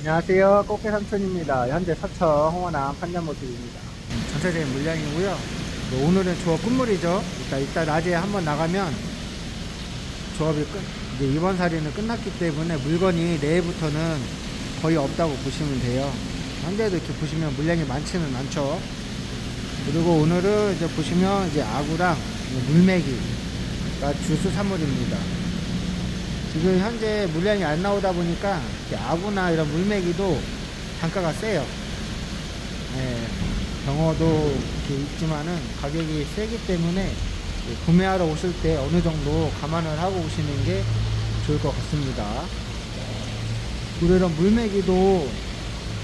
안녕하세요. 꽃게 삼촌입니다. 현재 서천 홍원암 판전 모습입니다. 전체적인 물량이고요. 뭐 오늘은 조업 끝물이죠. 이따, 이따 낮에 한번 나가면 조업이 끝, 이제 이번 살이는 끝났기 때문에 물건이 내일부터는 거의 없다고 보시면 돼요. 현재도 이렇게 보시면 물량이 많지는 않죠. 그리고 오늘은 이제 보시면 이제 아구랑 물메기가 주수 산물입니다. 지금 현재 물량이 안 나오다 보니까 아구나 이런 물메기도 단가가 세요. 예, 병어도 이렇게 있지만은 가격이 세기 때문에 구매하러 오실 때 어느 정도 감안을 하고 오시는 게 좋을 것 같습니다. 그리고 이런 물메기도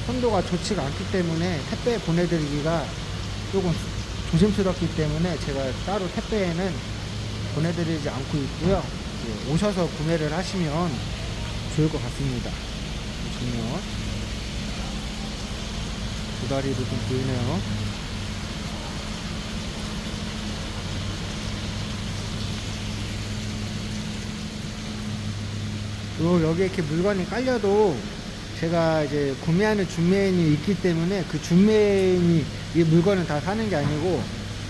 선도가 좋지가 않기 때문에 택배 보내드리기가 조금 조심스럽기 때문에 제가 따로 택배에는 보내드리지 않고 있고요. 예, 오셔서 구매를 하시면 좋을 것 같습니다. 보시면 두 다리도 좀 보이네요. 그리고 여기 이렇게 물건이 깔려도 제가 이제 구매하는 준매인이 있기 때문에 그 준매인이 이 물건을 다 사는 게 아니고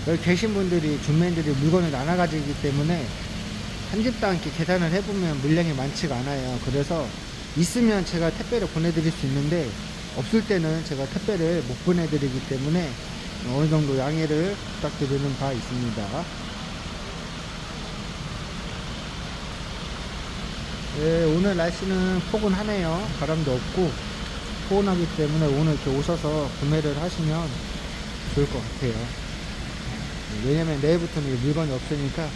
여기 계신 분들이 준매인들이 물건을 나눠 가지기 때문에 한 집당 이렇게 계산을 해보면 물량이 많지가 않아요. 그래서 있으면 제가 택배를 보내드릴 수 있는데 없을 때는 제가 택배를 못 보내드리기 때문에 어느 정도 양해를 부탁드리는 바 있습니다. 네, 오늘 날씨는 포근하네요. 바람도 없고 포근하기 때문에 오늘 이렇게 오셔서 구매를 하시면 좋을 것 같아요. 왜냐면 내일부터는 물건이 없으니까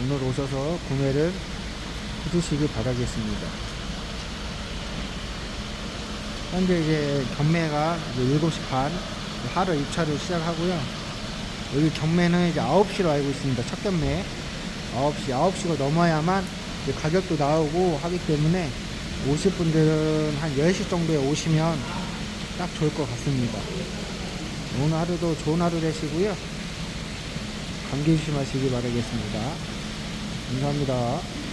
오늘 오셔서 구매를 해주시기 바라겠습니다. 현재 이제 경매가 이제 7시 반 하루 입찰을 시작하고요. 여기 경매는 이제 9시로 알고 있습니다. 첫 경매. 9시, 9시가 넘어야만 가격도 나오고 하기 때문에 오실 분들은 한 10시 정도에 오시면 딱 좋을 것 같습니다. 오늘 하루도 좋은 하루 되시고요. 감기 조심하시기 바라겠습니다. 감사합니다.